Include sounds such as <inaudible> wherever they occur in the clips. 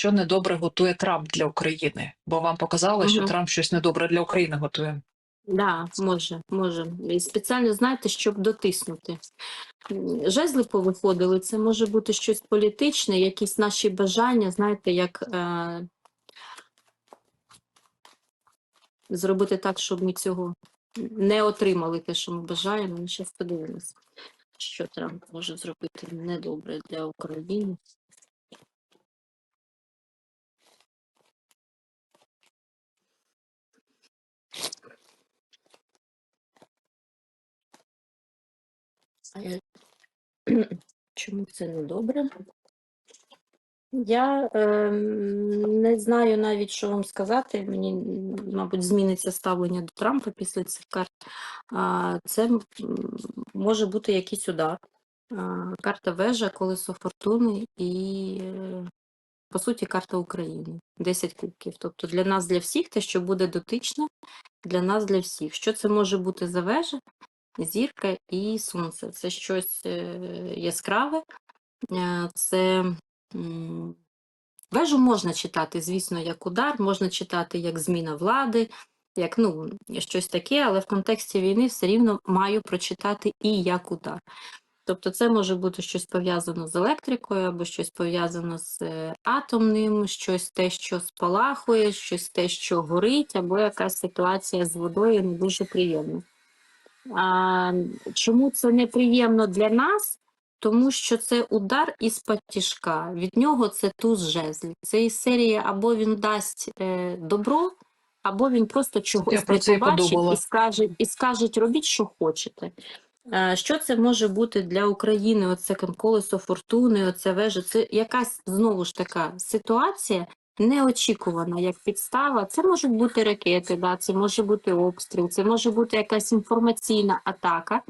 що недобре готує Трамп для України? Бо вам показали, що Трамп щось недобре для України готує. Да, може, може. І спеціально, знаєте, щоб дотиснути. Жезли повиходили, це може бути щось політичне, якісь наші бажання, знаєте, як е, зробити так, щоб ми цього не отримали те, що ми бажаємо. Ми зараз подивимось, що Трамп може зробити недобре для України. Чому це не добре? Я ем, не знаю навіть, що вам сказати. Мені, мабуть, зміниться ставлення до Трампа після цих карт. А, це може бути якийсь удар. А, карта вежа, колесо фортуни і, е, по суті, карта України. 10 кубків. Тобто для нас, для всіх, те, що буде дотично, для нас, для всіх. Що це може бути за вежа? Зірка і сонце. Це щось е, яскраве. Е, Це вежу можна читати, звісно, як удар, можна читати як зміна влади, як ну, щось таке, але в контексті війни все рівно маю прочитати і як удар. Тобто це може бути щось пов'язано з електрикою, або щось пов'язано з е, атомним, щось те, що спалахує, щось те, що горить, або якась ситуація з водою не дуже приємна. А, чому це неприємно для нас? Тому що це удар із патішка. Від нього це туз жезлів. Це із серії або він дасть е, добро, або він просто чогось не побачить і скаже, і скажуть, робіть, що хочете. Е, Що це може бути для України? Оце колесо фортуни, оце вежа. Це якась знову ж така ситуація неочікувана як підстава. Це можуть бути ракети, да, це може бути обстріл, це може бути якась інформаційна атака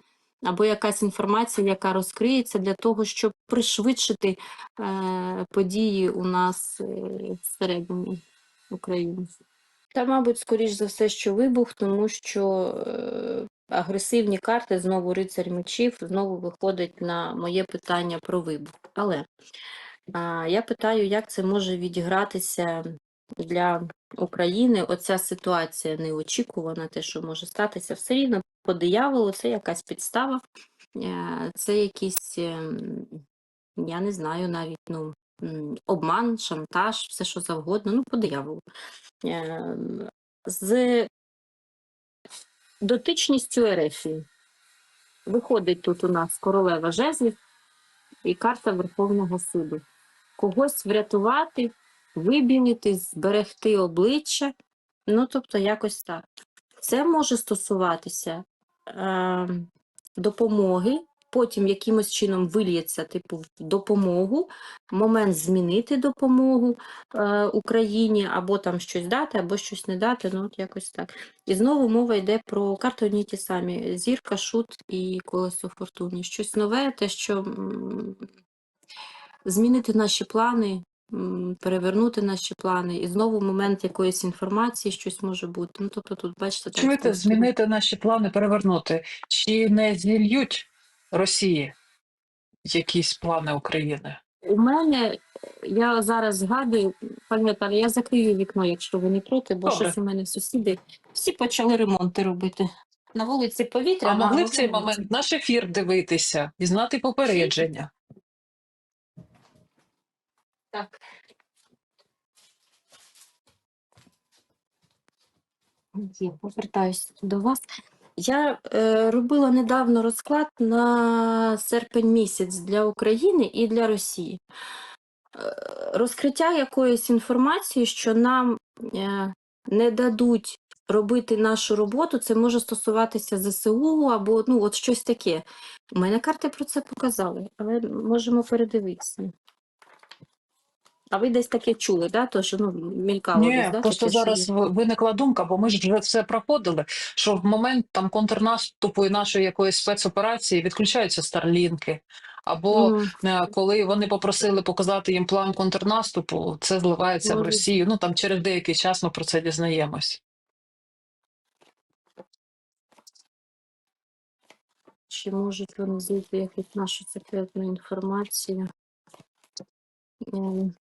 або якась інформація, яка розкриється для того, щоб пришвидшити е, події у нас е, всередині України. Та, мабуть, скоріш за все, що вибух, тому що е, агресивні карти, знову рицарь мечів, знову виходить на моє питання про вибух. Але я питаю, як це може відігратися для України оця ситуація неочікувана, те, що може статися, все рівно по дияволу це якась підстава, е, це якийсь, ем, я не знаю, навіть ну, обман, шантаж, все що завгодно, ну, по дияволу. Ем, З дотичністю Ерефії. Виходить тут у нас королева жезлів і карта Верховного суду. Когось врятувати, вибілити, зберегти обличчя. Ну, тобто, якось так. Це може стосуватися е, допомоги, потім якимось чином вильється, типу, в допомогу, момент змінити допомогу е, Україні, або там щось дати, або щось не дати, ну от якось так. І знову мова йде про карти одні ті самі: зірка, шут і колесо фортуни. Щось нове, те, що змінити наші плани, перевернути наші плани, і знову момент якоїсь інформації, щось може бути. Ну, тобто тут, бачите, так, Чуєте, так, змінити наші плани, перевернути? Чи не зільють Росії якісь плани України? У мене, я зараз згадую, пані Наталі, я закрию вікно, якщо ви не проти, бо Добре. щось у мене сусіди всі почали ремонти робити. На вулиці повітря. А могли в цей момент наш ефір дивитися і знати попередження? Так. Є, повертаюся до вас. Я е, робила недавно розклад на серпень місяць для України і для Росії. Е, розкриття якоїсь інформації, що нам е, не дадуть робити нашу роботу, це може стосуватися ЗСУ або ну, от щось таке. У мене карти про це показали, але можемо передивитися. А ви десь таке чули, да? Тож, ну, мількало Ні, десь, да? просто що зараз є? виникла думка, бо ми ж вже все проходили, що в момент там контрнаступу і нашої якоїсь спецоперації відключаються старлінки. Або е, коли вони попросили показати їм план контрнаступу, це зливається в Росію. Ну там через деякий час ми про це дізнаємось. Чи можуть вони зайти якусь нашу секретну інформацію? Ем,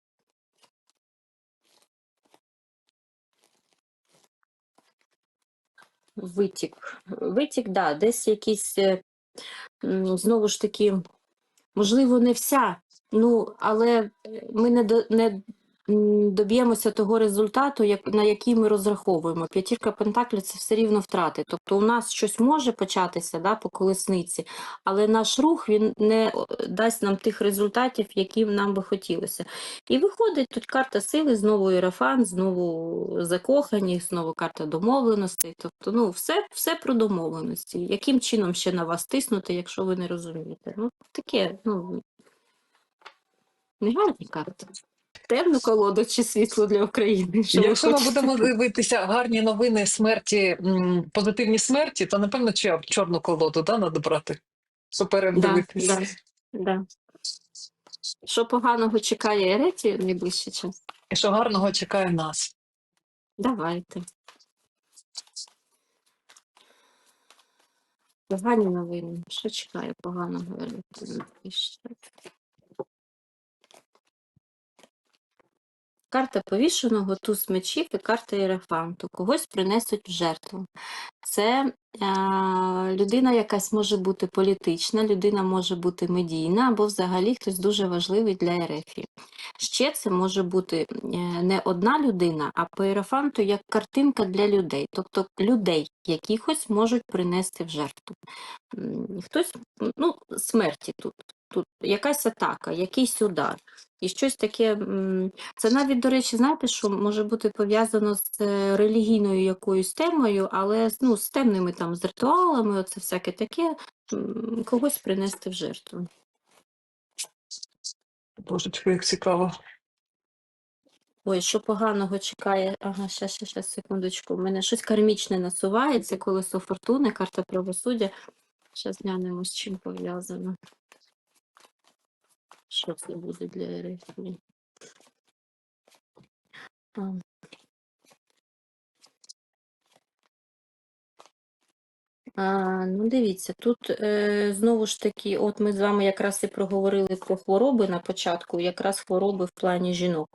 Витік. Витік, да, десь якісь, е, знову ж таки, можливо, не вся, ну, але е, ми не, до, не доб'ємося того результату, як, на який ми розраховуємо. П'ятірка Пентаклів це все рівно втрати. Тобто у нас щось може початися да, по колесниці, але наш рух він не дасть нам тих результатів, які нам би хотілося. І виходить тут карта сили, знову іерофан, знову закохані, знову карта домовленостей. Тобто, ну, все, все про домовленості. Яким чином ще на вас тиснути, якщо ви не розумієте? Ну, таке, ну, не гарні карти. Темну колоду чи світло для України? Що Якщо ми будемо дивитися гарні новини смерті, позитивні смерті, то напевно чи- чорну колоду да, надо брати. Щоб Да, передивитись. да, да. Що поганого чекає Ереті в найближчий час? І що гарного чекає нас. Давайте. Погані новини. Що чекає поганого Ереті Карта повішеного, туз мечів і карта Єрефанту. Когось принесуть в жертву. Це е, людина якась може бути політична, людина може бути медійна, або взагалі хтось дуже важливий для Ерефії. Ще це може бути е, не одна людина, а по Єрефанту як картинка для людей, тобто людей якихось можуть принести в жертву. Хтось, ну, смерті тут, тут якась атака, якийсь удар. І щось таке, це навіть, до речі, знаєте, що може бути пов'язано з е, релігійною якоюсь темою, але ну, з темними там, з ритуалами, оце всяке таке, когось принести в жертву. Божечко, як цікаво. Ой, що поганого чекає? Ага, щас, щас, щас, секундочку. У мене щось кармічне насувається, колесо фортуни, карта правосуддя. Зараз глянемо, з чим пов'язано. Що це буде для? А. А, ну, дивіться, тут е, знову ж таки, от ми з вами якраз і проговорили про хвороби на початку, якраз хвороби в плані жінок.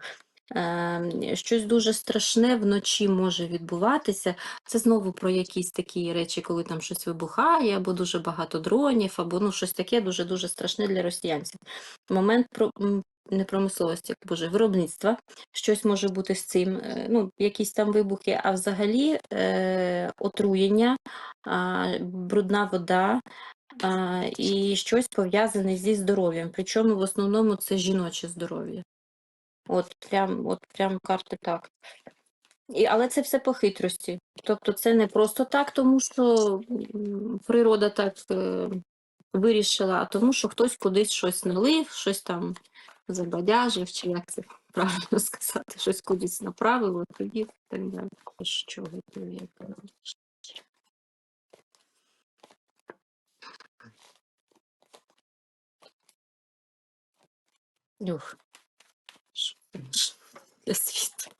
Е, щось дуже страшне вночі може відбуватися. Це знову про якісь такі речі, коли там щось вибухає, або дуже багато дронів, або ну, щось таке дуже-дуже страшне для росіянців. Момент про, не промисловості, боже, виробництва. Щось може бути з цим, е, ну, якісь там вибухи, а взагалі е, отруєння, а, брудна вода. А, і щось пов'язане зі здоров'ям. Причому в основному це жіноче здоров'я. От прям, от прям карти так. І, але це все по хитрості. Тобто це не просто так, тому що природа так е, вирішила, а тому, що хтось кудись щось налив, щось там забадяжив, чи як це правильно <laughs> сказати, щось кудись направив, от тоді так далі. Що готує? Ух. Для світу?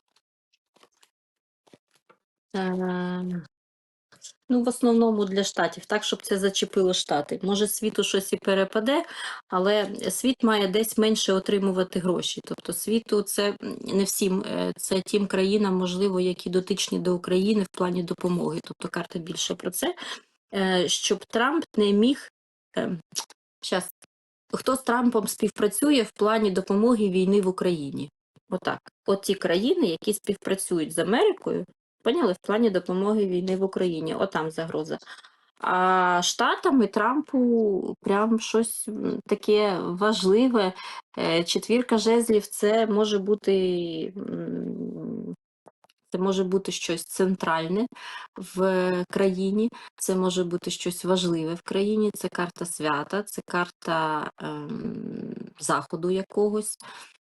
Е, Ну, в основному для штатів, так, щоб це зачепило штати. Може, світу щось і перепаде, але світ має десь менше отримувати гроші. Тобто світу це не всім, е, це тим країнам, можливо, які дотичні до України в плані допомоги. Тобто карта більше про це, Е, щоб Трамп не міг. Щас, хто з Трампом співпрацює в плані допомоги війни в Україні? Отак. От ті країни, які співпрацюють з Америкою, поняли, в плані допомоги війни в Україні. Отам загроза. А Штатам і Трампу прям щось таке важливе. Е, Четвірка жезлів це може бути. Це може бути щось центральне в країні, це може бути щось важливе в країні, це карта свята, це карта ем, заходу якогось,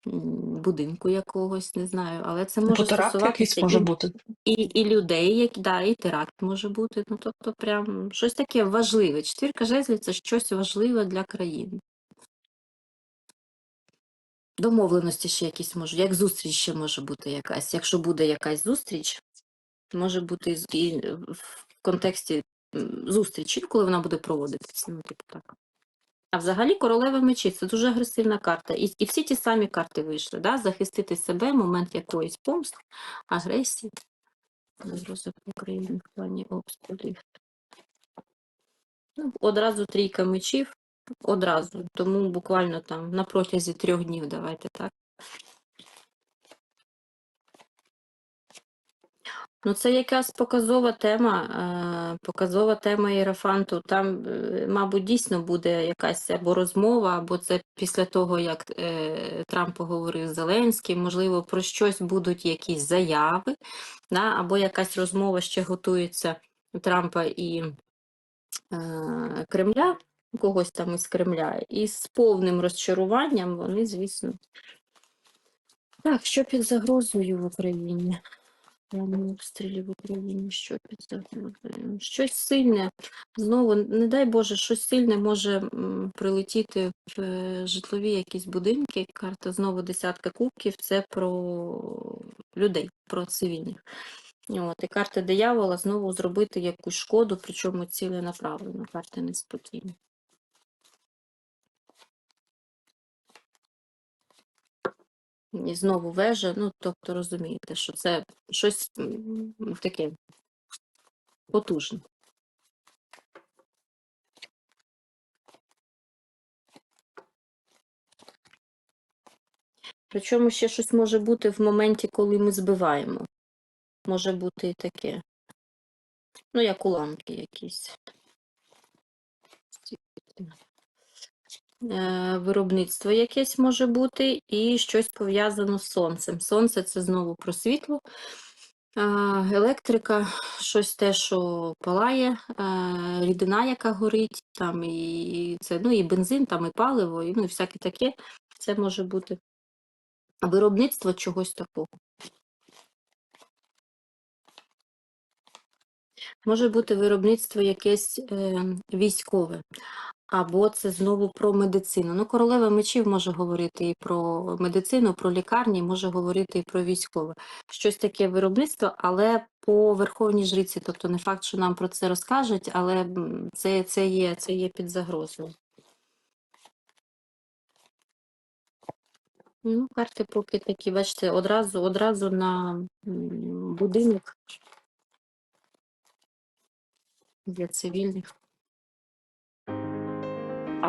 будинку якогось, не знаю, але це може стосуватися може і, бути. і, і людей, які, да, і теракт може бути. Ну, тобто, прям щось таке важливе. Четвірка жезлів це щось важливе для країни. Домовленості ще якісь можуть, як зустріч ще може бути якась. Якщо буде якась зустріч, може бути і в контексті зустрічі, коли вона буде проводитися. Ну, типу так. А взагалі королева мечі це дуже агресивна карта. І, і всі ті самі карти вийшли. Да? Захистити себе, момент якоїсь помсти, агресії. Загроза України в плані обстрілів. Ну, одразу трійка мечів, одразу. Тому буквально там на протязі трьох днів, давайте так. Ну, це якась показова тема, е, показова тема Єрофанту. Там, е, мабуть, дійсно буде якась або розмова, або це після того, як е, Трамп поговорив з Зеленським, можливо, про щось будуть якісь заяви, да, або якась розмова ще готується Трампа і Кремля, когось там із Кремля, і з повним розчаруванням вони, звісно. Так, що під загрозою в Україні? Обстрілів в Україні, що? Щось сильне. Знову, не дай Боже, щось сильне може прилетіти в е, житлові якісь будинки. Карта знову десятка кубків. Це про людей, про цивільних. От, і карта диявола знову зробити якусь шкоду, причому ціленаправлено. Карта неспокійна. І знову вежа, ну тобто розумієте, що це щось таке потужне. Причому ще щось може бути в моменті, коли ми збиваємо. Може бути і таке. Ну, як уламки якісь. Е, Виробництво якесь може бути, і щось пов'язано з сонцем. Сонце це знову про світло. Е, Електрика, щось те, що палає, е, рідина, яка горить, там і це, ну, і бензин, там і паливо, і ну, і всяке таке. Це може бути виробництво чогось такого. Може бути виробництво якесь е, військове, або це знову про медицину. Ну, королева мечів може говорити і про медицину, про лікарні, може говорити і про військове. Щось таке виробництво, але по верховній жриці. Тобто не факт, що нам про це розкажуть, але це, це, є, це є під загрозою. Ну, карти поки такі, бачите, одразу, одразу на будинок для цивільних.